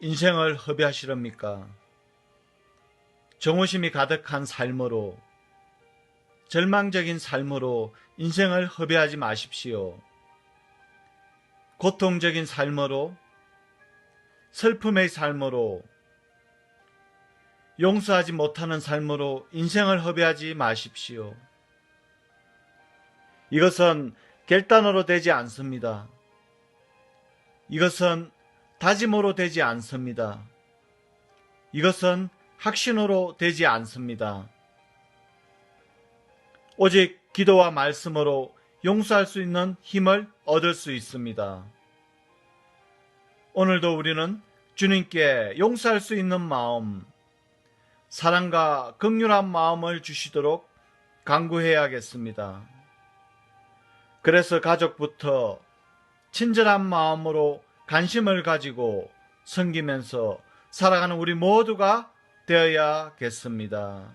인생을 허비하시렵니까? 정오심이 가득한 삶으로, 절망적인 삶으로 인생을 허비하지 마십시오. 고통적인 삶으로, 슬픔의 삶으로, 용서하지 못하는 삶으로 인생을 허비하지 마십시오. 이것은 결단으로 되지 않습니다. 이것은 다짐으로 되지 않습니다. 이것은 확신으로 되지 않습니다. 오직 기도와 말씀으로 용서할 수 있는 힘을 얻을 수 있습니다. 오늘도 우리는 주님께 용서할 수 있는 마음, 사랑과 극률한 마음을 주시도록 간구해야겠습니다. 그래서 가족부터 친절한 마음으로 관심을 가지고 섬기면서 살아가는 우리 모두가 되어야겠습니다.